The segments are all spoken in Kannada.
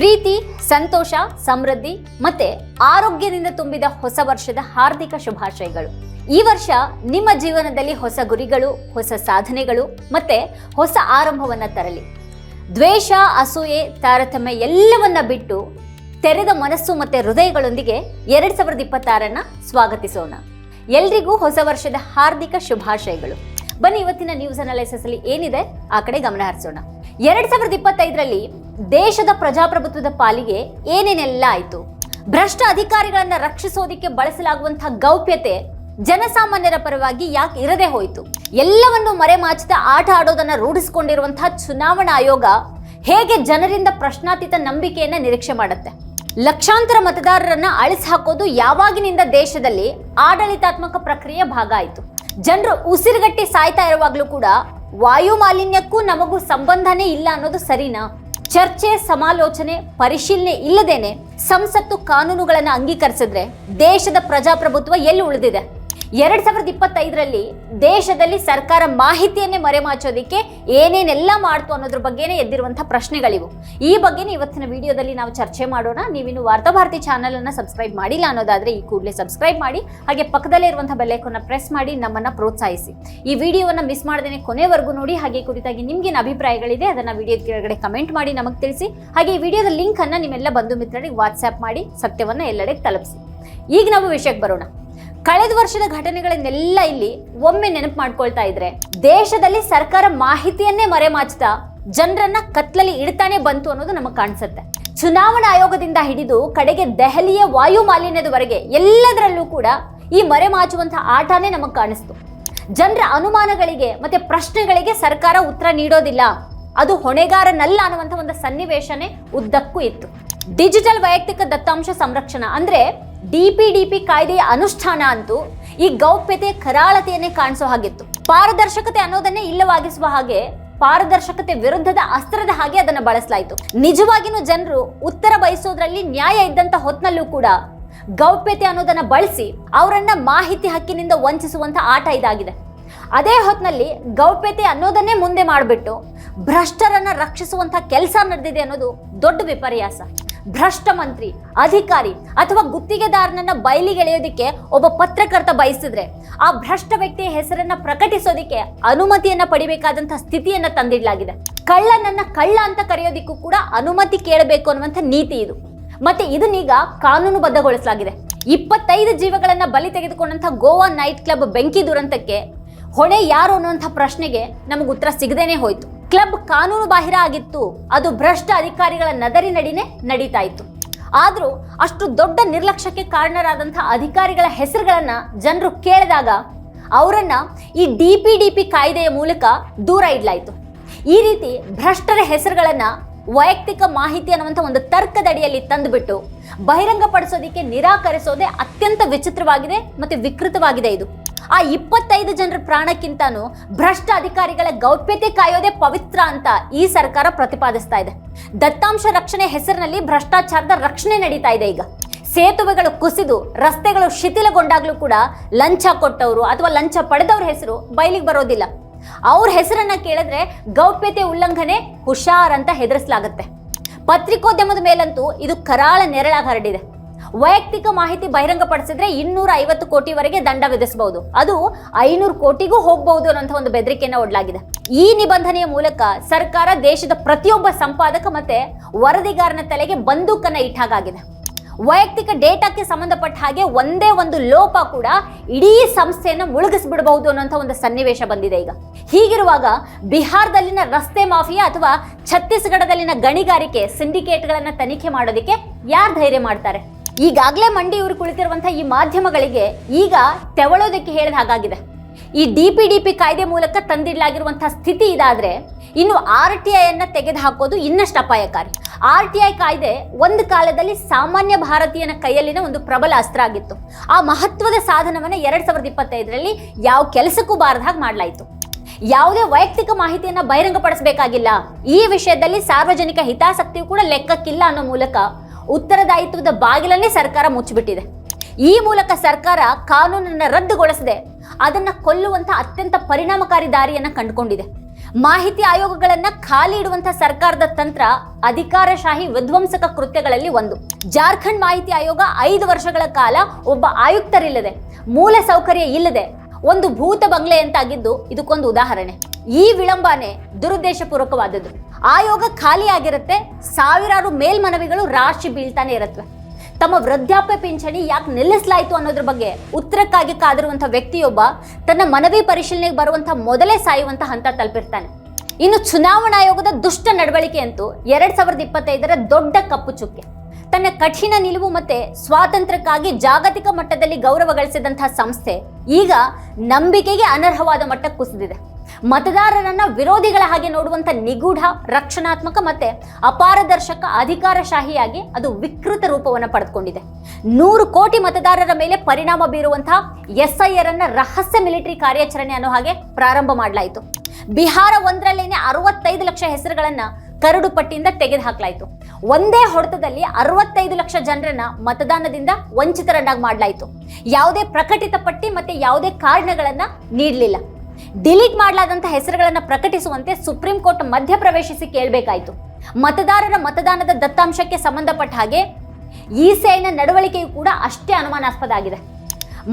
ಪ್ರೀತಿ, ಸಂತೋಷ, ಸಮೃದ್ಧಿ ಮತ್ತೆ ಆರೋಗ್ಯದಿಂದ ತುಂಬಿದ ಹೊಸ ವರ್ಷದ ಹಾರ್ದಿಕ ಶುಭಾಶಯಗಳು. ಈ ವರ್ಷ ನಿಮ್ಮ ಜೀವನದಲ್ಲಿ ಹೊಸ ಗುರಿಗಳು, ಹೊಸ ಸಾಧನೆಗಳು ಮತ್ತೆ ಹೊಸ ಆರಂಭವನ್ನ ತರಲಿ. ದ್ವೇಷ, ಅಸೂಯೆ, ತಾರತಮ್ಯ ಎಲ್ಲವನ್ನ ಬಿಟ್ಟು ತೆರೆದ ಮನಸ್ಸು ಮತ್ತೆ ಹೃದಯಗಳೊಂದಿಗೆ ಎರಡ್ ಸಾವಿರದ ಇಪ್ಪತ್ತಾರನ್ನ ಸ್ವಾಗತಿಸೋಣ. ಎಲ್ರಿಗೂ ಹೊಸ ವರ್ಷದ ಹಾರ್ದಿಕ ಶುಭಾಶಯಗಳು. ಬನ್ನಿ ಇವತ್ತಿನ ನ್ಯೂಸ್ ಅನಾಲಿಸಿಸ್ ಅಲ್ಲಿ ಏನಿದೆ ಆ ಕಡೆ ಗಮನ ಹರಿಸೋಣ. ಎರಡ್ ಸಾವಿರದ ಇಪ್ಪತ್ತೈದರಲ್ಲಿ ದೇಶದ ಪ್ರಜಾಪ್ರಭುತ್ವದ ಪಾಲಿಗೆ ಏನೇನೆಲ್ಲ ಆಯಿತು? ಭ್ರಷ್ಟ ಅಧಿಕಾರಿಗಳನ್ನ ರಕ್ಷಿಸೋದಿಕ್ಕೆ ಬಳಸಲಾಗುವಂತಹ ಗೌಪ್ಯತೆ ಜನಸಾಮಾನ್ಯರ ಪರವಾಗಿ ಯಾಕೆ ಇರದೆ ಹೋಯಿತು? ಎಲ್ಲವನ್ನು ಮರೆಮಾಚಿದ ಆಟ ಆಡೋದನ್ನ ರೂಢಿಸಿಕೊಂಡಿರುವಂತಹ ಚುನಾವಣಾ ಆಯೋಗ ಹೇಗೆ ಜನರಿಂದ ಪ್ರಶ್ನಾತೀತ ನಂಬಿಕೆಯನ್ನ ನಿರೀಕ್ಷೆ ಮಾಡುತ್ತೆ? ಲಕ್ಷಾಂತರ ಮತದಾರರನ್ನ ಅಳಿಸಿ ಹಾಕೋದು ಯಾವಾಗಿನಿಂದ ದೇಶದಲ್ಲಿ ಆಡಳಿತಾತ್ಮಕ ಪ್ರಕ್ರಿಯೆ ಭಾಗ ಆಯಿತು. ಜನರು ಉಸಿರುಗಟ್ಟಿ ಸಾಯ್ತಾ ಇರುವಾಗಲೂ ಕೂಡ ವಾಯು ಮಾಲಿನ್ಯಕ್ಕೂ ನಮಗೂ ಸಂಬಂಧನೇ ಇಲ್ಲ ಅನ್ನೋದು ಸರಿನಾ? ಚರ್ಚೆ ಸಮಾಲೋಚನೆ ಪರಿಶೀಲನೆ ಇಲ್ಲದೇನೆ ಸಂಸತ್ತು ಕಾನೂನುಗಳನ್ನು ಅಂಗೀಕರಿಸಿದ್ರೆ ದೇಶದ ಪ್ರಜಾಪ್ರಭುತ್ವ ಎಲ್ಲಿ ಉಳಿದಿದೆ? ಎರಡ್ ಸಾವಿರದ ಇಪ್ಪತ್ತೈದರಲ್ಲಿ ದೇಶದಲ್ಲಿ ಸರ್ಕಾರ ಮಾಹಿತಿಯನ್ನೇ ಮರೆಮಾಚೋದಿಕ್ಕೆ ಏನೇನೆಲ್ಲ ಮಾಡ್ತು ಅನ್ನೋದ್ರ ಬಗ್ಗೆನೇ ಎದ್ದಿರುವಂಥ ಪ್ರಶ್ನೆಗಳಿವು. ಈ ಬಗ್ಗೆನೇ ಇವತ್ತಿನ ವಿಡಿಯೋದಲ್ಲಿ ನಾವು ಚರ್ಚೆ ಮಾಡೋಣ. ನೀವಿನ್ನು ವಾರ್ತಾಭಾರತಿ ಚಾನಲ್ ಅನ್ನ ಸಬ್ಸ್ಕ್ರೈಬ್ ಮಾಡಿಲ್ಲ ಅನ್ನೋದಾದ್ರೆ ಈ ಕೂಡಲೇ ಸಬ್ಸ್ಕ್ರೈಬ್ ಮಾಡಿ, ಹಾಗೆ ಪಕ್ಕದಲ್ಲೇ ಇರುವಂತಹ ಬೆಲ್ಲೈಕನ್ನ ಪ್ರೆಸ್ ಮಾಡಿ ನಮ್ಮನ್ನ ಪ್ರೋತ್ಸಾಹಿಸಿ. ಈ ವಿಡಿಯೋವನ್ನ ಮಿಸ್ ಮಾಡದೇನೆ ಕೊನೆವರೆಗೂ ನೋಡಿ, ಹಾಗೆ ಕುರಿತಾಗಿ ನಿಮ್ಗೇನು ಅಭಿಪ್ರಾಯಗಳಿದೆ ಅದನ್ನ ವಿಡಿಯೋದ ಕೆಳಗಡೆ ಕಮೆಂಟ್ ಮಾಡಿ ನಮಗೆ ತಿಳಿಸಿ. ಹಾಗೆ ಈ ವಿಡಿಯೋದ ಲಿಂಕ್ ಅನ್ನ ನಿಮ್ಮೆಲ್ಲ ಬಂಧು ಮಿತ್ರರಿಗೆ ವಾಟ್ಸ್ಆಪ್ ಮಾಡಿ ಸತ್ಯವನ್ನ ಎಲ್ಲೆಡೆಗೆ ತಲುಪಿಸಿ. ಈಗ ನಾವು ವಿಷಯಕ್ಕೆ ಬರೋಣ. ಕಳೆದ ವರ್ಷದ ಘಟನೆಗಳನ್ನೆಲ್ಲ ಇಲ್ಲಿ ಒಮ್ಮೆ ನೆನಪು ಮಾಡ್ಕೊಳ್ತಾ ಇದ್ರೆ, ದೇಶದಲ್ಲಿ ಸರ್ಕಾರ ಮಾಹಿತಿಯನ್ನೇ ಮರೆಮಾಚ್ತಾ ಜನರನ್ನ ಕತ್ಲಲ್ಲಿ ಇಡ್ತಾನೆ ಬಂತು ಅನ್ನೋದು ನಮಗೆ ಕಾಣಿಸುತ್ತೆ. ಚುನಾವಣಾ ಆಯೋಗದಿಂದ ಹಿಡಿದು ಕಡೆಗೆ ದೆಹಲಿಯ ವಾಯು ಮಾಲಿನ್ಯದವರೆಗೆ ಎಲ್ಲದರಲ್ಲೂ ಕೂಡ ಈ ಮರೆಮಾಚುವಂತಹ ಆಟನೇ ನಮಗೆ ಕಾಣಿಸ್ತು. ಜನರ ಅನುಮಾನಗಳಿಗೆ ಮತ್ತೆ ಪ್ರಶ್ನೆಗಳಿಗೆ ಸರ್ಕಾರ ಉತ್ತರ ನೀಡೋದಿಲ್ಲ. ಅದು ಹೊಣೆಗಾರನಲ್ಲ ಅನ್ನುವಂಥ ಒಂದು ಸನ್ನಿವೇಶನೇ ಉದ್ದಕ್ಕೂ ಇತ್ತು. ಡಿಜಿಟಲ್ ವೈಯಕ್ತಿಕ ದತ್ತಾಂಶ ಸಂರಕ್ಷಣಾ ಅಂದ್ರೆ ಪಿ ಕಾಯ್ದೆಯ ಅನುಷ್ಠಾನ ಅಂತೂ ಈ ಗೌಪ್ಯತೆ ಕರಾಳತೆಯನ್ನೇ ಕಾಣಿಸೋ ಹಾಗಿತ್ತು. ಪಾರದರ್ಶಕತೆ ಅನ್ನೋದನ್ನೇ ಇಲ್ಲವಾಗಿಸುವ ಹಾಗೆ ಪಾರದರ್ಶಕತೆ ವಿರುದ್ಧದ ಅಸ್ತ್ರದ ಹಾಗೆ ಅದನ್ನು ಬಳಸಲಾಯಿತು. ನಿಜವಾಗಿನೂ ಜನರು ಉತ್ತರ ಬಯಸೋದ್ರಲ್ಲಿ ನ್ಯಾಯ ಇದ್ದಂತ ಹೊತ್ನಲ್ಲೂ ಕೂಡ ಗೌಪ್ಯತೆ ಅನ್ನೋದನ್ನ ಬಳಸಿ ಅವರನ್ನ ಮಾಹಿತಿ ಹಕ್ಕಿನಿಂದ ವಂಚಿಸುವಂತ ಆಟ ಇದಾಗಿದೆ. ಅದೇ ಹೊತ್ತಿನಲ್ಲಿ ಗೌಪ್ಯತೆ ಅನ್ನೋದನ್ನೇ ಮುಂದೆ ಮಾಡಿಬಿಟ್ಟು ಭ್ರಷ್ಟರನ್ನ ರಕ್ಷಿಸುವಂತ ಕೆಲಸ ನಡೆದಿದೆ ಅನ್ನೋದು ದೊಡ್ಡ ವಿಪರ್ಯಾಸ. ಭ್ರಷ್ಟ ಮಂತ್ರಿ ಅಧಿಕಾರಿ ಅಥವಾ ಗುತ್ತಿಗೆದಾರನನ್ನ ಬಯಲಿಗೆಳೆಯೋದಿಕ್ಕೆ ಒಬ್ಬ ಪತ್ರಕರ್ತ ಬಯಸಿದ್ರೆ ಆ ಭ್ರಷ್ಟ ವ್ಯಕ್ತಿಯ ಹೆಸರನ್ನ ಪ್ರಕಟಿಸೋದಿಕ್ಕೆ ಅನುಮತಿಯನ್ನ ಪಡಿಬೇಕಾದಂತಹ ಸ್ಥಿತಿಯನ್ನ ತಂದಿಡಲಾಗಿದೆ. ಕಳ್ಳನನ್ನ ಕಳ್ಳ ಅಂತ ಕರೆಯೋದಿಕ್ಕೂ ಕೂಡ ಅನುಮತಿ ಕೇಳಬೇಕು ಅನ್ನುವಂಥ ನೀತಿ ಇದು. ಮತ್ತೆ ಇದನ್ನೀಗ ಕಾನೂನುಬದ್ಧಗೊಳಿಸಲಾಗಿದೆ. ಇಪ್ಪತ್ತೈದು ಜೀವಗಳನ್ನ ಬಲಿ ತೆಗೆದುಕೊಂಡಂಥ ಗೋವಾ ನೈಟ್ ಕ್ಲಬ್ ಬೆಂಕಿ ದುರಂತಕ್ಕೆ ಹೊಣೆ ಯಾರು ಅನ್ನುವಂಥ ಪ್ರಶ್ನೆಗೆ ನಮಗೆ ಉತ್ತರ ಸಿಗದೇನೆ ಹೋಯ್ತು. ಕ್ಲಬ್ ಕಾನೂನು ಬಾಹಿರ ಆಗಿತ್ತು. ಅದು ಭ್ರಷ್ಟ ಅಧಿಕಾರಿಗಳ ನದರಿ ನಡಿನೇ ನಡೀತಾ ಇತ್ತು ಆದರೂ ಅಷ್ಟು ದೊಡ್ಡ ನಿರ್ಲಕ್ಷ್ಯಕ್ಕೆ ಕಾರಣರಾದಂಥ ಅಧಿಕಾರಿಗಳ ಹೆಸರುಗಳನ್ನು ಜನರು ಕೇಳಿದಾಗ ಅವರನ್ನು ಈ ಡಿ ಪಿ ಡಿ ಪಿ ಕಾಯ್ದೆಯ ಮೂಲಕ ದೂರ ಇಡ್ಲಾಯಿತು. ಈ ರೀತಿ ಭ್ರಷ್ಟರ ಹೆಸರುಗಳನ್ನ ವೈಯಕ್ತಿಕ ಮಾಹಿತಿ ಅನ್ನುವಂಥ ಒಂದು ತರ್ಕದಡಿಯಲ್ಲಿ ತಂದುಬಿಟ್ಟು ಬಹಿರಂಗಪಡಿಸೋದಕ್ಕೆ, ನಿರಾಕರಿಸೋದೇ ಅತ್ಯಂತ ವಿಚಿತ್ರವಾಗಿದೆ ಮತ್ತು ವಿಕೃತವಾಗಿದೆ ಇದು. ಆ ಇಪ್ಪತ್ತೈದು ಜನರ ಪ್ರಾಣಕ್ಕಿಂತನೂ ಭ್ರಷ್ಟ ಅಧಿಕಾರಿಗಳ ಗೌಪ್ಯತೆ ಕಾಯೋದೇ ಪವಿತ್ರ ಅಂತ ಈ ಸರ್ಕಾರ ಪ್ರತಿಪಾದಿಸ್ತಾ ಇದೆ. ದತ್ತಾಂಶ ರಕ್ಷಣೆ ಹೆಸರಿನಲ್ಲಿ ಭ್ರಷ್ಟಾಚಾರದ ರಕ್ಷಣೆ ನಡೀತಾ ಇದೆ ಈಗ. ಸೇತುವೆಗಳು ಕುಸಿದು, ರಸ್ತೆಗಳು ಶಿಥಿಲಗೊಂಡಾಗಲೂ ಕೂಡ ಲಂಚ ಕೊಟ್ಟವರು ಅಥವಾ ಲಂಚ ಪಡೆದವ್ರ ಹೆಸರು ಬಯಲಿಗೆ ಬರೋದಿಲ್ಲ. ಅವ್ರ ಹೆಸರನ್ನ ಕೇಳಿದ್ರೆ ಗೌಪ್ಯತೆ ಉಲ್ಲಂಘನೆ ಹುಷಾರ್ ಅಂತ ಹೆದರಿಸಲಾಗುತ್ತೆ. ಪತ್ರಿಕೋದ್ಯಮದ ಮೇಲಂತೂ ಇದು ಕರಾಳ ನೆರಳಾಗಿ ಹರಡಿದೆ. ವೈಯಕ್ತಿಕ ಮಾಹಿತಿ ಬಹಿರಂಗಪಡಿಸಿದ್ರೆ ಇನ್ನೂರ ಐವತ್ತು ಕೋಟಿವರೆಗೆ ದಂಡ ವಿಧಿಸಬಹುದು. ಅದು ಐನೂರು ಕೋಟಿಗೂ ಹೋಗಬಹುದು ಅನ್ನೋಂಥ ಒಂದು ಬೆದರಿಕೆಯನ್ನು ಒಡ್ಲಾಗಿದೆ. ಈ ನಿಬಂಧನೆಯ ಮೂಲಕ ಸರ್ಕಾರ ದೇಶದ ಪ್ರತಿಯೊಬ್ಬ ಸಂಪಾದಕ ಮತ್ತೆ ವರದಿಗಾರನ ತಲೆಗೆ ಬಂದೂಕನ್ನ ಇಟ್ಟಾಗಿದೆ ವೈಯಕ್ತಿಕ ಡೇಟಾಕ್ಕೆ ಸಂಬಂಧಪಟ್ಟ ಹಾಗೆ ಒಂದೇ ಒಂದು ಲೋಪ ಕೂಡ ಇಡೀ ಸಂಸ್ಥೆಯನ್ನು ಮುಳುಗಿಸ್ಬಿಡಬಹುದು ಅನ್ನೋಂಥ ಒಂದು ಸನ್ನಿವೇಶ ಬಂದಿದೆ ಈಗ. ಹೀಗಿರುವಾಗ ಬಿಹಾರದಲ್ಲಿನ ರಸ್ತೆ ಮಾಫಿಯಾ ಅಥವಾ ಛತ್ತೀಸ್ಗಢದಲ್ಲಿನ ಗಣಿಗಾರಿಕೆ ಸಿಂಡಿಕೇಟ್ಗಳನ್ನು ತನಿಖೆ ಮಾಡೋದಕ್ಕೆ ಯಾರು ಧೈರ್ಯ ಮಾಡ್ತಾರೆ? ಈಗಾಗಲೇ ಮಂಡಿ ಇವರು ಕುಳಿತಿರುವಂತಹ ಈ ಮಾಧ್ಯಮಗಳಿಗೆ ಈಗ ತೆವಳೋದಕ್ಕೆ ಹೇಳಿದ ಹಾಗಾಗಿದೆ. ಈ ಡಿ ಪಿ ಡಿ ಪಿ ಕಾಯ್ದೆ ಮೂಲಕ ತಂದಿಡಲಾಗಿರುವಂತಹ ಸ್ಥಿತಿ ಇದಾದ್ರೆ ಇನ್ನು ಆರ್ ಟಿ ಐ ಅನ್ನ ತೆಗೆದು ಹಾಕೋದು ಇನ್ನಷ್ಟು ಅಪಾಯಕಾರಿ. ಆರ್ ಟಿ ಐ ಕಾಯ್ದೆ ಒಂದು ಕಾಲದಲ್ಲಿ ಸಾಮಾನ್ಯ ಭಾರತೀಯನ ಕೈಯಲ್ಲಿನ ಒಂದು ಪ್ರಬಲ ಅಸ್ತ್ರ ಆಗಿತ್ತು. ಆ ಮಹತ್ವದ ಸಾಧನವನ್ನ ಎರಡು ಸಾವಿರದ ಇಪ್ಪತ್ತೈದರಲ್ಲಿ ಯಾವ ಕೆಲಸಕ್ಕೂ ಬಾರದ ಹಾಗೆ ಮಾಡಲಾಯಿತು. ಯಾವುದೇ ವೈಯಕ್ತಿಕ ಮಾಹಿತಿಯನ್ನ ಬಹಿರಂಗಪಡಿಸಬೇಕಾಗಿಲ್ಲ. ಈ ವಿಷಯದಲ್ಲಿ ಸಾರ್ವಜನಿಕ ಹಿತಾಸಕ್ತಿಯು ಕೂಡ ಲೆಕ್ಕಕ್ಕಿಲ್ಲ ಅನ್ನೋ ಮೂಲಕ ಉತ್ತರದಾಯಿತ್ವದ ಬಾಗಿಲನ್ನೇ ಸರ್ಕಾರ ಮುಚ್ಚಿಬಿಟ್ಟಿದೆ. ಈ ಮೂಲಕ ಸರ್ಕಾರ ಕಾನೂನನ್ನು ರದ್ದುಗೊಳಿಸದೆ ಅದನ್ನ ಕೊಲ್ಲುವಂತ ಅತ್ಯಂತ ಪರಿಣಾಮಕಾರಿ ದಾರಿಯನ್ನ ಕಂಡುಕೊಂಡಿದೆ. ಮಾಹಿತಿ ಆಯೋಗಗಳನ್ನ ಖಾಲಿ ಇಡುವಂಥ ಸರ್ಕಾರದ ತಂತ್ರ ಅಧಿಕಾರಶಾಹಿ ವಿಧ್ವಂಸಕ ಕೃತ್ಯಗಳಲ್ಲಿ ಒಂದು. ಜಾರ್ಖಂಡ್ ಮಾಹಿತಿ ಆಯೋಗ ಐದು ವರ್ಷಗಳ ಕಾಲ ಒಬ್ಬ ಆಯುಕ್ತರಿಲ್ಲದೆ, ಮೂಲ ಸೌಕರ್ಯ ಇಲ್ಲದೆ ಒಂದು ಭೂತ ಬಂಗ್ಲೆ ಅಂತಾಗಿದ್ದು ಇದಕ್ಕೊಂದು ಉದಾಹರಣೆ. ಈ ವಿಳಂಬನೆ ದುರುದ್ದೇಶಪೂರ್ವಕವಾದದ್ದು. ಆಯೋಗ ಖಾಲಿ ಆಗಿರುತ್ತೆ, ಸಾವಿರಾರು ಮೇಲ್ಮನವಿಗಳು ರಾಶಿ ಬೀಳ್ತಾನೆ ಇರತ್ವೆ. ತಮ್ಮ ವೃದ್ಧಾಪ್ಯ ಪಿಂಚಣಿ ಯಾಕೆ ನಿಲ್ಲಿಸಲಾಯಿತು ಅನ್ನೋದ್ರ ಬಗ್ಗೆ ಉತ್ತರಕ್ಕಾಗಿ ಕಾದಿರುವಂಥ ವ್ಯಕ್ತಿಯೊಬ್ಬ ತನ್ನ ಮನವಿ ಪರಿಶೀಲನೆಗೆ ಬರುವಂಥ ಮೊದಲೇ ಸಾಯುವಂಥ ಹಂತ ತಲುಪಿರ್ತಾನೆ. ಇನ್ನು ಚುನಾವಣಾ ಆಯೋಗದ ದುಷ್ಟ ನಡವಳಿಕೆ ಅಂತೂ ಎರಡ್ ಸಾವಿರದ ಇಪ್ಪತ್ತೈದರ ದೊಡ್ಡ ಕಪ್ಪು ಚುಕ್ಕೆ. ತನ್ನ ಕಠಿಣ ನಿಲುವು ಮತ್ತೆ ಸ್ವಾತಂತ್ರ್ಯಕ್ಕಾಗಿ ಜಾಗತಿಕ ಮಟ್ಟದಲ್ಲಿ ಗೌರವ ಗಳಿಸಿದಂತಹ ಸಂಸ್ಥೆ, ಈಗ ನಂಬಿಕೆಗೆ ಅನರ್ಹವಾದ ಮಟ್ಟಕ್ಕೆ ಕುಸಿದಿದೆ. ಮತದಾರರನ್ನ ವಿರೋಧಿಗಳ ಹಾಗೆ ನೋಡುವಂತ ನಿಗೂಢ, ರಕ್ಷಣಾತ್ಮಕ ಮತ್ತೆ ಅಪಾರದರ್ಶಕ ಅಧಿಕಾರಶಾಹಿಯಾಗಿ ಅದು ವಿಕೃತ ರೂಪವನ್ನು ಪಡೆದುಕೊಂಡಿದೆ. ನೂರು ಕೋಟಿ ಮತದಾರರ ಮೇಲೆ ಪರಿಣಾಮ ಬೀರುವಂತಹ ಎಸ್ಐಆರ್ ಅನ್ನ ರಹಸ್ಯ ಮಿಲಿಟರಿ ಕಾರ್ಯಾಚರಣೆ ಅನ್ನೋ ಹಾಗೆ ಪ್ರಾರಂಭ ಮಾಡಲಾಯಿತು. ಬಿಹಾರ ಒಂದರಲ್ಲೇನೆ ಅರವತ್ತೈದು ಲಕ್ಷ ಹೆಸರುಗಳನ್ನ ಕರಡು ಪಟ್ಟಿಯಿಂದ ತೆಗೆದುಹಾಕಲಾಯಿತು. ಒಂದೇ ಹೊಡೆತದಲ್ಲಿ ಅರವತ್ತೈದು ಲಕ್ಷ ಜನರನ್ನ ಮತದಾನದಿಂದ ವಂಚಿತರನ್ನಾಗಿ ಮಾಡಲಾಯಿತು. ಯಾವುದೇ ಪ್ರಕಟಿತ ಪಟ್ಟಿ ಮತ್ತೆ ಯಾವುದೇ ಕಾರಣಗಳನ್ನ ನೀಡಲಿಲ್ಲ. ಡಿಲೀಟ್ ಮಾಡಲಾದಂಥ ಹೆಸರುಗಳನ್ನು ಪ್ರಕಟಿಸುವಂತೆ ಸುಪ್ರೀಂ ಕೋರ್ಟ್ ಮಧ್ಯಪ್ರವೇಶಿಸಿ ಕೇಳಬೇಕಾಯಿತು. ಮತದಾರರ ಮತದಾನದ ದತ್ತಾಂಶಕ್ಕೆ ಸಂಬಂಧಪಟ್ಟ ಹಾಗೆ ಇಸಿಐನ ನಡವಳಿಕೆಯು ಕೂಡ ಅಷ್ಟೇ ಅನುಮಾನಾಸ್ಪದ ಆಗಿದೆ.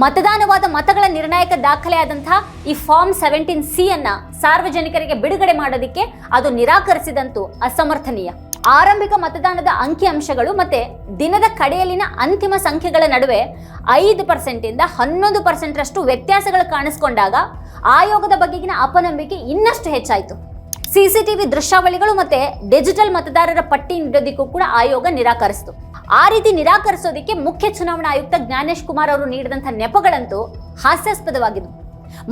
ಮತದಾನವಾದ ಮತಗಳ ನಿರ್ಣಾಯಕ ದಾಖಲೆಯಾದಂಥ ಈ ಫಾರ್ಮ್ ಸೆವೆಂಟೀನ್ ಸಿ ಅನ್ನ ಸಾರ್ವಜನಿಕರಿಗೆ ಬಿಡುಗಡೆ ಮಾಡೋದಕ್ಕೆ ಅದು ನಿರಾಕರಿಸಿದಂತೂ ಅಸಮರ್ಥನೀಯ. ಆರಂಭಿಕ ಮತದಾನದ ಅಂಕಿಅಂಶಗಳು ಮತ್ತೆ ದಿನದ ಕಡೆಯಲ್ಲಿನ ಅಂತಿಮ ಸಂಖ್ಯೆಗಳ ನಡುವೆ ಐದು ಪರ್ಸೆಂಟಿಂದ ಹನ್ನೊಂದು ಪರ್ಸೆಂಟ್ರಷ್ಟು ವ್ಯತ್ಯಾಸಗಳು ಕಾಣಿಸಿಕೊಂಡಾಗ ಆಯೋಗದ ಬಗೆಗಿನ ಅಪನಂಬಿಕೆ ಇನ್ನಷ್ಟು ಹೆಚ್ಚಾಯಿತು. ಸಿಸಿಟಿವಿ ದೃಶ್ಯಾವಳಿಗಳು ಮತ್ತೆ ಡಿಜಿಟಲ್ ಮತದಾರರ ಪಟ್ಟಿ ನೀಡೋದಕ್ಕೂ ಕೂಡ ಆಯೋಗ ನಿರಾಕರಿಸಿತು. ಆ ರೀತಿ ನಿರಾಕರಿಸೋದಕ್ಕೆ ಮುಖ್ಯ ಚುನಾವಣಾ ಆಯುಕ್ತ ಜ್ಞಾನೇಶ್ ಕುಮಾರ್ ಅವರು ನೀಡಿದಂಥ ನೆಪಗಳಂತೂ ಹಾಸ್ಯಾಸ್ಪದವಾಗಿದ್ದವು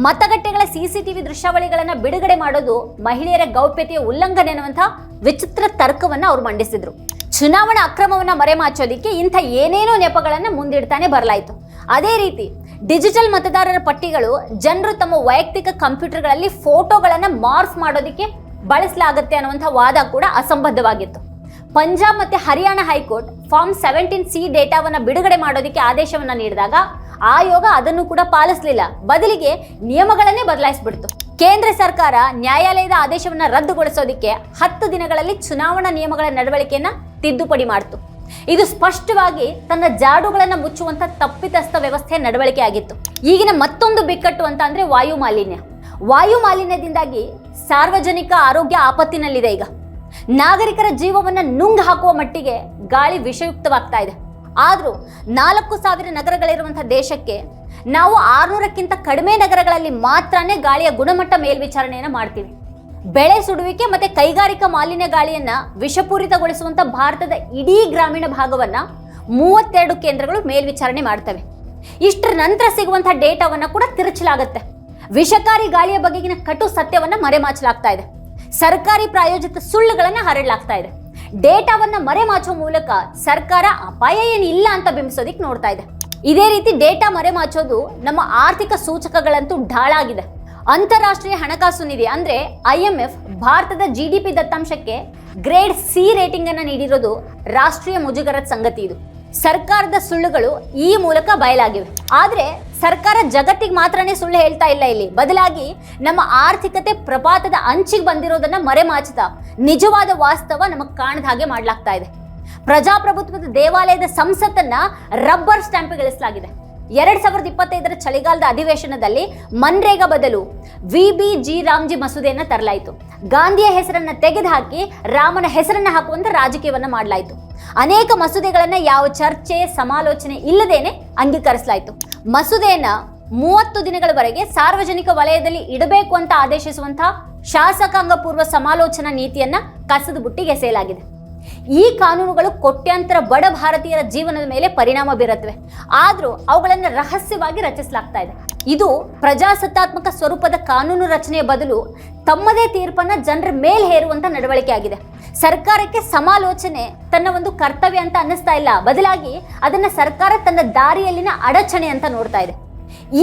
ಮತಗಟ್ಟೆಗಳ ಸಿಸಿಟಿವಿ ದೃಶ್ಯಾವಳಿಗಳನ್ನು ಬಿಡುಗಡೆ ಮಾಡೋದು ಮಹಿಳೆಯರ ಗೌಪ್ಯತೆಯ ಉಲ್ಲಂಘನೆ ಅನ್ನುವಂಥ ವಿಚಿತ್ರ ತರ್ಕವನ್ನ ಅವರು ಮಂಡಿಸಿದ್ರು. ಚುನಾವಣಾ ಅಕ್ರಮವನ್ನು ಮರೆಮಾಚೋದಿಕ್ಕೆ ಇಂಥ ಏನೇನೋ ನೆಪಗಳನ್ನು ಮುಂದಿಡ್ತಾನೆ ಬರಲಾಯಿತು. ಅದೇ ರೀತಿ ಡಿಜಿಟಲ್ ಮತದಾರರ ಪಟ್ಟಿಗಳು ಜನರು ತಮ್ಮ ವೈಯಕ್ತಿಕ ಕಂಪ್ಯೂಟರ್ಗಳಲ್ಲಿ ಫೋಟೋಗಳನ್ನು ಮಾರ್ಫ್ ಮಾಡೋದಕ್ಕೆ ಬಳಸಲಾಗುತ್ತೆ ಅನ್ನುವಂಥ ವಾದ ಕೂಡ ಅಸಂಬದ್ಧವಾಗಿತ್ತು. ಪಂಜಾಬ್ ಮತ್ತೆ Haryana high court form seventeen C ಡೇಟಾವನ್ನು ಬಿಡುಗಡೆ ಮಾಡೋದಕ್ಕೆ ಆದೇಶವನ್ನ ನೀಡಿದಾಗ ಆಯೋಗ ಅದನ್ನು ಕೂಡ ಪಾಲಿಸಲಿಲ್ಲ. ಬದಲಿಗೆ ನಿಯಮಗಳನ್ನೇ ಬದಲಾಯಿಸ್ಬಿಡ್ತು. ಕೇಂದ್ರ ಸರ್ಕಾರ ನ್ಯಾಯಾಲಯದ ಆದೇಶವನ್ನ ರದ್ದುಗೊಳಿಸೋದಕ್ಕೆ ಹತ್ತು ದಿನಗಳಲ್ಲಿ ಚುನಾವಣಾ ನಿಯಮಗಳ ನಡವಳಿಕೆಯನ್ನು ತಿದ್ದುಪಡಿ ಮಾಡಿತು. ಇದು ಸ್ಪಷ್ಟವಾಗಿ ತನ್ನ ಜಾಡುಗಳನ್ನು ಮುಚ್ಚುವಂತ ತಪ್ಪಿತಸ್ಥ ವ್ಯವಸ್ಥೆ ನಡವಳಿಕೆ ಆಗಿತ್ತು. ಈಗಿನ ಮತ್ತೊಂದು ಬಿಕ್ಕಟ್ಟು ಅಂತ ಅಂದ್ರೆ ವಾಯು ಮಾಲಿನ್ಯ. ವಾಯು ಮಾಲಿನ್ಯದಿಂದಾಗಿ ಸಾರ್ವಜನಿಕ ಆರೋಗ್ಯ ಆಪತ್ತಿನಲ್ಲಿದೆ ಈಗ. ನಾಗರಿಕರ ಜೀವವನ್ನ ನುಂಗ್ ಹಾಕುವ ಮಟ್ಟಿಗೆ ಗಾಳಿ ವಿಷಯುಕ್ತವಾಗ್ತಾ ಇದೆ. ಆದರೂ ನಾಲ್ಕು ಸಾವಿರ ನಗರಗಳಿರುವಂಥ ದೇಶಕ್ಕೆ ನಾವು ಆರುನೂರಕ್ಕಿಂತ ಕಡಿಮೆ ನಗರಗಳಲ್ಲಿ ಮಾತ್ರನೇ ಗಾಳಿಯ ಗುಣಮಟ್ಟ ಮೇಲ್ವಿಚಾರಣೆಯನ್ನು ಮಾಡ್ತೀವಿ. ಬೆಳೆ ಸುಡುವಿಕೆ ಮತ್ತೆ ಕೈಗಾರಿಕಾ ಮಾಲಿನ್ಯ ಗಾಳಿಯನ್ನ ವಿಷಪೂರಿತಗೊಳಿಸುವಂಥ ಭಾರತದ ಇಡೀ ಗ್ರಾಮೀಣ ಭಾಗವನ್ನ ಮೂವತ್ತೆರಡು ಕೇಂದ್ರಗಳು ಮೇಲ್ವಿಚಾರಣೆ ಮಾಡ್ತವೆ. ಇಷ್ಟರ ನಂತರ ಸಿಗುವಂಥ ಡೇಟಾವನ್ನ ಕೂಡ ತಿರುಚಲಾಗುತ್ತೆ. ವಿಷಕಾರಿ ಗಾಳಿಯ ಬಗೆಗಿನ ಕಟು ಸತ್ಯವನ್ನ ಮರೆಮಾಚಲಾಗ್ತಾ ಇದೆ. ಸರ್ಕಾರಿ ಪ್ರಾಯೋಜಿತ ಸುಳ್ಳುಗಳನ್ನ ಹರಡಲಾಗ್ತಾ ಇದೆ. ಡೇಟಾವನ್ನ ಮರೆಮಾಚುವ ಮೂಲಕ ಸರ್ಕಾರ ಅಪಾಯ ಏನಿಲ್ಲ ಅಂತ ಬಿಂಬಿಸೋದಿಕ್ ನೋಡ್ತಾ ಇದೆ. ಇದೇ ರೀತಿ ಡೇಟಾ ಮರೆಮಾಚೋದು ನಮ್ಮ ಆರ್ಥಿಕ ಸೂಚಕಗಳಂತೂ ಢಾಳಾಗಿದೆ ಅಂತಾರಾಷ್ಟ್ರೀಯ ಹಣಕಾಸು ನಿಧಿ ಅಂದ್ರೆ ಐ ಎಂ ಎಫ್ ಭಾರತದ ಜಿ ಡಿ ಪಿ ದತ್ತಾಂಶಕ್ಕೆ ಗ್ರೇಡ್ ಸಿ ರೇಟಿಂಗ್ ಅನ್ನ ನೀಡಿರೋದು ರಾಷ್ಟ್ರೀಯ ಮುಜುಗರದ ಸಂಗತಿ ಇದು. ಸರ್ಕಾರದ ಸುಳ್ಳುಗಳು ಈ ಮೂಲಕ ಬಯಲಾಗಿವೆ. ಆದ್ರೆ ಸರ್ಕಾರ ಜಗತ್ತಿಗೆ ಮಾತ್ರನೇ ಸುಳ್ಳು ಹೇಳ್ತಾ ಇಲ್ಲ ಇಲ್ಲಿ. ಬದಲಾಗಿ ನಮ್ಮ ಆರ್ಥಿಕತೆ ಪ್ರಪಾತದ ಅಂಚಿಗೆ ಬಂದಿರೋದನ್ನ ಮರೆಮಾಚುತ್ತಾ ನಿಜವಾದ ವಾಸ್ತವ ನಮಗೆ ಕಾಣದ ಹಾಗೆ ಮಾಡ್ಲಾಗ್ತಾ ಇದೆ. ಪ್ರಜಾಪ್ರಭುತ್ವದ ದೇವಾಲಯದ ಸಂಸತ್ತನ್ನ ರಬ್ಬರ್ ಸ್ಟ್ಯಾಂಪ್ಗಳಿಸಲಾಗಿದೆ. ಎರಡ್ ಸಾವಿರದ ಇಪ್ಪತ್ತೈದರ ಚಳಿಗಾಲದ ಅಧಿವೇಶನದಲ್ಲಿ ಮನ್ರೇಗಾ ಬದಲು ವಿ ಬಿ ಜಿ ರಾಮ್ಜಿ ಮಸೂದೆಯನ್ನ ತರಲಾಯಿತು. ಗಾಂಧಿಯ ಹೆಸರನ್ನ ತೆಗೆದುಹಾಕಿ ರಾಮನ ಹೆಸರನ್ನ ಹಾಕುವಂತ ರಾಜಕೀಯವನ್ನ ಮಾಡಲಾಯಿತು. ಅನೇಕ ಮಸೂದೆಗಳನ್ನ ಯಾವ ಚರ್ಚೆ, ಸಮಾಲೋಚನೆ ಇಲ್ಲದೇನೆ ಅಂಗೀಕರಿಸಲಾಯಿತು. ಮಸೂದೆಯನ್ನ ಮೂವತ್ತು ದಿನಗಳವರೆಗೆ ಸಾರ್ವಜನಿಕ ವಲಯದಲ್ಲಿ ಇಡಬೇಕು ಅಂತ ಆದೇಶಿಸುವಂತಹ ಶಾಸಕಾಂಗ ಪೂರ್ವ ಸಮಾಲೋಚನಾ ನೀತಿಯನ್ನ ಕಸದ ಬುಟ್ಟಿಗೆ ಎಸೆಯಲಾಗಿದೆ. ಈ ಕಾನೂನುಗಳು ಕೋಟ್ಯಾಂತರ ಬಡ ಭಾರತೀಯರ ಜೀವನದ ಮೇಲೆ ಪರಿಣಾಮ ಬೀರುತ್ತವೆ ಆದರೂ ಅವುಗಳನ್ನು ರಹಸ್ಯವಾಗಿ ರಚಿಸಲಾಗ್ತಾ ಇದೆ. ಇದು ಪ್ರಜಾಸತ್ತಾತ್ಮಕ ಸ್ವರೂಪದ ಕಾನೂನು ರಚನೆಯ ಬದಲು ತಮ್ಮದೇ ತೀರ್ಪನ್ನ ಜನರ ಮೇಲೆ ಹೇರುವಂತ ನಡವಳಿಕೆ ಆಗಿದೆ. ಸರ್ಕಾರಕ್ಕೆ ಸಮಾಲೋಚನೆ ತನ್ನ ಒಂದು ಕರ್ತವ್ಯ ಅಂತ ಅನ್ನಿಸ್ತಾ ಇಲ್ಲ. ಬದಲಾಗಿ ಅದನ್ನ ಸರ್ಕಾರ ತನ್ನ ದಾರಿಯಲ್ಲಿನ ಅಡಚಣೆ ಅಂತ ನೋಡ್ತಾ ಇದೆ.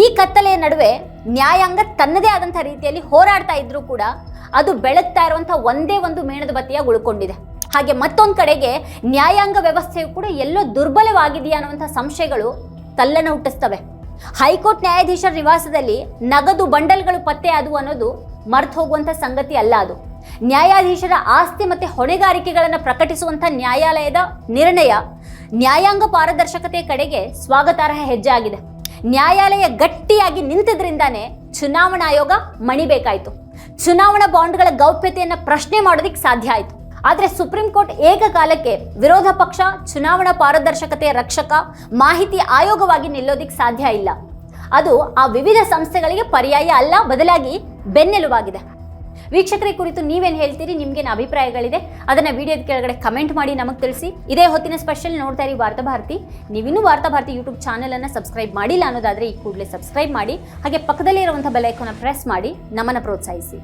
ಈ ಕತ್ತಲೆಯ ನಡುವೆ ನ್ಯಾಯಾಂಗ ತನ್ನದೇ ಆದಂಥ ರೀತಿಯಲ್ಲಿ ಹೋರಾಡ್ತಾ ಇದ್ರೂ ಕೂಡ ಅದು ಬೆಳಗ್ತಾ ಇರುವಂಥ ಒಂದೇ ಒಂದು ಮೇಣದ ಬತ್ತಿಯಾಗಿ ಉಳ್ಕೊಂಡಿದೆ. ಹಾಗೆ ಮತ್ತೊಂದು ಕಡೆಗೆ ನ್ಯಾಯಾಂಗ ವ್ಯವಸ್ಥೆಯು ಕೂಡ ಎಲ್ಲೋ ದುರ್ಬಲವಾಗಿದೆಯಾ ಅನ್ನುವಂಥ ಸಂಶಯಗಳು ತಲ್ಲನ್ನು ಹುಟ್ಟಿಸ್ತವೆ. ಹೈಕೋರ್ಟ್ ನ್ಯಾಯಾಧೀಶರ ನಿವಾಸದಲ್ಲಿ ನಗದು ಬಂಡಲ್ಗಳು ಪತ್ತೆ ಆದವು ಅನ್ನೋದು ಮರ್ತು ಹೋಗುವಂತ ಸಂಗತಿ ಅಲ್ಲ ಅದು. ನ್ಯಾಯಾಧೀಶರ ಆಸ್ತಿ ಮತ್ತೆ ಹೊಣೆಗಾರಿಕೆಗಳನ್ನು ಪ್ರಕಟಿಸುವಂತ ನ್ಯಾಯಾಲಯದ ನಿರ್ಣಯ ನ್ಯಾಯಾಂಗ ಪಾರದರ್ಶಕತೆ ಕಡೆಗೆ ಸ್ವಾಗತಾರ್ಹ ಹೆಜ್ಜೆ ಆಗಿದೆ. ನ್ಯಾಯಾಲಯ ಗಟ್ಟಿಯಾಗಿ ನಿಂತಿದ್ರಿಂದಾನೇ ಚುನಾವಣಾ ಆಯೋಗ ಮಣಿಬೇಕಾಯ್ತು. ಚುನಾವಣಾ ಬಾಂಡ್ಗಳ ಗೌಪ್ಯತೆಯನ್ನ ಪ್ರಶ್ನೆ ಮಾಡೋದಿಕ್ ಸಾಧ್ಯ ಆಯ್ತು. ಆದ್ರೆ ಸುಪ್ರೀಂ ಕೋರ್ಟ್ ಏಕಕಾಲಕ್ಕೆ ವಿರೋಧ ಪಕ್ಷ, ಚುನಾವಣಾ ಪಾರದರ್ಶಕತೆ ರಕ್ಷಕ ಮಾಹಿತಿ ಆಯೋಗವಾಗಿ ನಿಲ್ಲೋದಿಕ್ಕೆ ಸಾಧ್ಯ ಇಲ್ಲ. ಅದು ಆ ವಿವಿಧ ಸಂಸ್ಥೆಗಳಿಗೆ ಪರ್ಯಾಯ ಅಲ್ಲ, ಬದಲಾಗಿ ಬೆನ್ನೆಲುಬಾಗಿದೆ. ವೀಕ್ಷಕರ ಕುರಿತು ನೀವೇನು ಹೇಳ್ತೀರಿ? ನಿಮ್ಗೇನು ಅಭಿಪ್ರಾಯಗಳಿದೆ? ಅದನ್ನು ವಿಡಿಯೋದ ಕೆಳಗಡೆ ಕಮೆಂಟ್ ಮಾಡಿ ನಮಗೆ ತಿಳಿಸಿ. ಇದೇ ಹೊತ್ತಿನ ಸ್ಪೆಷಲ್ ನೋಡ್ತಾ ಇರಿ ವಾರ್ತಾ ಭಾರತಿ. ನೀವಿನ್ನೂ ವಾರ್ತಾ ಭಾರತಿ ಯೂಟ್ಯೂಬ್ ಚಾನಲನ್ನು ಸಬ್ಸ್ಕ್ರೈಬ್ ಮಾಡಿಲ್ಲ ಅನ್ನೋದಾದರೆ ಈ ಕೂಡಲೇ ಸಬ್ಸ್ಕ್ರೈಬ್ ಮಾಡಿ. ಹಾಗೆ ಪಕ್ಕದಲ್ಲಿ ಇರುವಂಥ ಬೆಲ್ ಐಕಾನ್ ಪ್ರೆಸ್ ಮಾಡಿ ನಮ್ಮನ್ನು ಪ್ರೋತ್ಸಾಹಿಸಿ.